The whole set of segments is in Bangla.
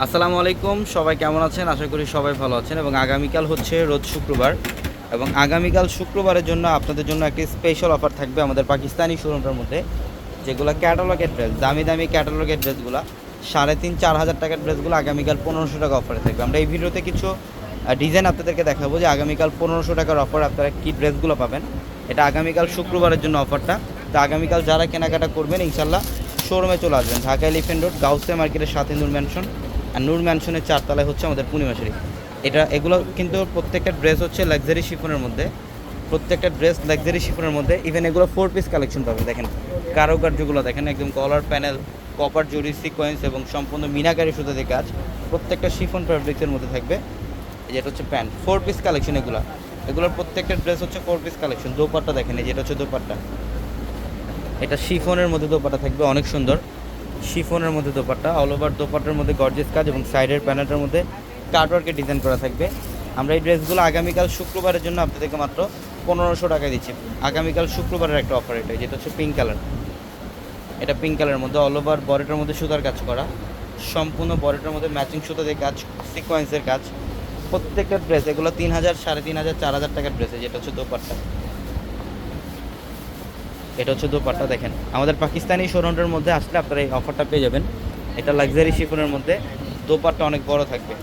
আসসালামু আলাইকুম, সবাই কেমন আছেন? আশা করি সবাই ভালো আছেন এবং আগামীকাল হচ্ছে রোজ শুক্রবার এবং আগামীকাল শুক্রবারের জন্য আপনাদের জন্য একটি স্পেশাল অফার থাকবে আমাদের পাকিস্তানি শোরুমটার মধ্যে, যেগুলো ক্যাটালগের ড্রেস দামি দামি ক্যাটালগের ড্রেসগুলো সাড়ে তিন, চার হাজার টাকার ড্রেসগুলো আগামীকাল পনেরোশো টাকা অফারে থাকবে। আমরা এই ভিডিওতে কিছু ডিজাইন আপনাদেরকে দেখাবো যে আগামীকাল পনেরোশো টাকার অফার আপনারা কী ড্রেসগুলো পাবেন। এটা আগামীকাল শুক্রবারের জন্য অফারটা তো আগামীকাল যারা কেনাকাটা করবেন, ইনশাল্লাহ শোরুমে চলে আসবেন। ঢাকা এলিফেন্ট রোড গাউসে মার্কেটের সাথে নূর ম্যানশন। আর নূর ম্যানশনের চারতলায় হচ্ছে আমাদের পূর্ণিমা শরীফ এটা, এগুলো কিন্তু প্রত্যেকটা ড্রেস হচ্ছে লাক্সারি শিফনের মধ্যে। প্রত্যেকটা ড্রেস লাক্সারি শিফনের মধ্যে। ইভেন এগুলো ফোর পিস কালেকশন পাবেন, দেখেন। কারুকার্যগুলো, দেখেন, একদম collar panel copper zari sequence এবং সম্পূর্ণ মিনাকারি সুতো দিয়ে কাজ। প্রত্যেকটা শিফন ফ্যাব্রিক্সের মধ্যে থাকবে। যেটা হচ্ছে প্যান্ট ফোর পিস কালেকশন এগুলো। এগুলোর প্রত্যেকটা ড্রেস হচ্ছে ফোর পিস কালেকশন দোপাট্টা দেখেন, এই যেটা হচ্ছে দোপাট্টা। এটা শিফনের মধ্যে দোপাট্টা থাকবে, অনেক সুন্দর। শিফনের মধ্যে দোপাট্টা অল ওভার দোপাট্টার মধ্যে গর্জেস কাজ এবং সাইডের প্যানেলটার মধ্যে কার্টওয়ার্কের ডিজাইন করা থাকবে। আমরা এই ড্রেসগুলো আগামীকাল শুক্রবারের জন্য আপনাদেরকে মাত্র পনেরোশো টাকায় দিচ্ছি। আগামীকাল শুক্রবারের একটা অফার এটা যেটা হচ্ছে পিঙ্ক কালার এটা পিঙ্ক কালারের মধ্যে অল ওভার বডিটার মধ্যে সুতার কাজ করা। সম্পূর্ণ বডিটার মধ্যে ম্যাচিং সুতা দিয়ে কাজ সিকোয়েন্সের কাজ। প্রত্যেকটা ড্রেস এগুলো তিন হাজার, সাড়ে তিন হাজার, চার হাজার টাকার ড্রেস যেটা হচ্ছে দোপাট্টা। এটা হচ্ছে দোপাট্টা, দেখেন। আমাদের পাকিস্তানি শোরুমটার মধ্যে আসলে আপনারা এই অফারটা পেয়ে যাবেন। এটা লাক্সারি শিফনের মধ্যে দোপাট্টা অনেক বড় থাকবে।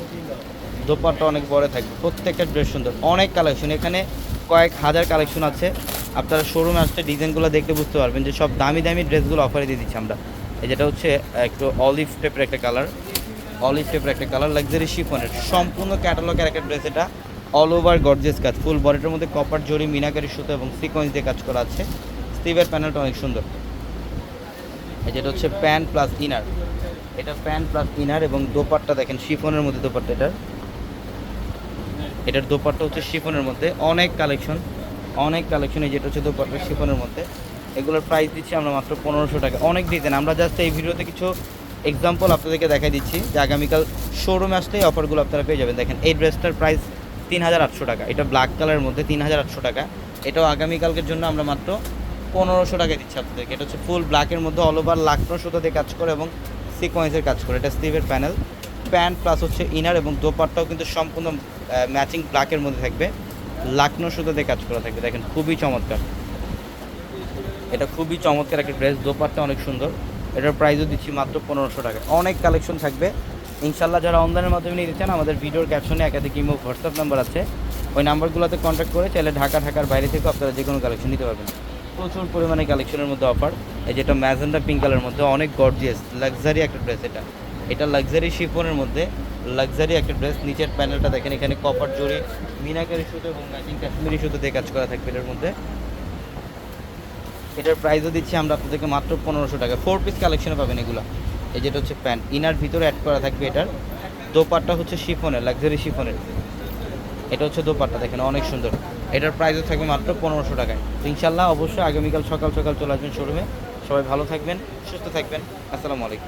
দোপাট্টা অনেক বড় থাকবে। প্রত্যেকটা ড্রেস সুন্দর। অনেক কালেকশন এখানে কয়েক হাজার কালেকশন আছে। আপনারা শোরুমে আসলে ডিজাইনগুলো দেখতে বুঝতে পারবেন যে সব দামি দামি ড্রেসগুলো অফারে দিয়ে দিচ্ছি আমরা। যেটা হচ্ছে একটু অলিভ টাইপের একটা কালার অলিভ টাইপের একটা কালার লাক্সারি শিফনের সম্পূর্ণ ক্যাটালগের একটা ড্রেস এটা। অল ওভার গর্জেস কাজ। ফুল বডিটার মধ্যে কপার জরি, মিনাকারি সুতো এবং সিকোয়েন্স দিয়ে কাজ করা আছে। স্টিভের প্যানেলটা অনেক সুন্দর। এই যেটা হচ্ছে প্যান্ট প্লাস ইনার। এটা প্যান্ট প্লাস ইনার এবং দোপাট্টা দেখেন, শিফনের মধ্যে দোপাট্টা এটার। এটার দোপাট্টা হচ্ছে শিফনের মধ্যে। অনেক কালেকশন অনেক কালেকশন এই যেটা হচ্ছে দোপাট্টা শিফনের মধ্যে। এগুলোর প্রাইস দিচ্ছি আমরা মাত্র পনেরোশো টাকা। অনেক ডিজাইন আমরা জাস্ট এই ভিডিওতে কিছু এক্সাম্পল আপনাদেরকে দেখাই দিচ্ছি যে আগামীকাল শোরুমে আসলেই অফারগুলো আপনারা পেয়ে যাবেন। দেখেন, এই ড্রেসটার প্রাইস তিন হাজার আটশো টাকা। এটা ব্ল্যাক কালারের মধ্যে তিন হাজার আটশো টাকা। এটাও আগামীকালকের জন্য আমরা মাত্র পনেরোশো টাকা দিচ্ছে আপনাদেরকে। এটা হচ্ছে ফুল ব্ল্যাকের মধ্যে অল ওভার লাকনো সুতো দিয়ে কাজ করে এবং সিকোয়েন্সের কাজ করে। এটা স্টিভের প্যানেল প্যান্ট প্লাস হচ্ছে ইনার এবং দোপারটাও কিন্তু সম্পূর্ণ ম্যাচিং ব্ল্যাকের মধ্যে থাকবে। লাকনো সুতো দিয়ে কাজ করা থাকবে। দেখেন, খুবই চমৎকার। এটা খুবই চমৎকার একটা ড্রেস দোপারটা অনেক সুন্দর। এটার প্রাইসও দিচ্ছি মাত্র পনেরোশো টাকা। অনেক কালেকশন থাকবে। ইনশাল্লাহ যারা অনলাইনের মাধ্যমে নিতে চান, আমাদের ভিডিওর ক্যাপশনে একাধিক ইমো হোয়াটসঅ্যাপ নাম্বার আছে। ওই নাম্বারগুলোতে কন্ট্যাক্ট করে চাইলে ঢাকা, ঢাকার বাইরে থেকে আপনারা যে কোনো কালেকশন নিতে পারবেন। প্রচুর পরিমাণে কালেকশনের মধ্যে অফার এই যেটা ম্যাজেন্ডা পিঙ্ক কালারের মধ্যে অনেক গর্জিয়াস লাক্সারি একটা ড্রেস এটা। এটা লাক্সারি শিফনের মধ্যে লাক্সারি একটা ড্রেস নিচের প্যানেলটা দেখেন, এখানে কপার জড়ি, মিনাকারি সুতো এবং ম্যাচিং কাশ্মীরি সুতো দিয়ে কাজ করা থাকবে এটার মধ্যে। এটার প্রাইসও দিচ্ছি আমরা আপনাদেরকে মাত্র পনেরোশো টাকা। ফোর পিস কালেকশনে পাবেন এগুলো। এই যেটা হচ্ছে প্যান্ট ইনার ভিতরে অ্যাড করা থাকবে এটার। দোপাট্টা হচ্ছে শিফনের লাক্সারি শিফনের এটা হচ্ছে দোপাট্টা, দেখেন, অনেক সুন্দর। এটার প্রাইসও থাকবে মাত্র পনেরোশো টাকায়। ইনশাল্লাহ অবশ্যই আগামীকাল সকাল সকাল চলে আসবেন শোরুমে সবাই ভালো থাকবেন, সুস্থ থাকবেন। আসসালামু আলাইকুম।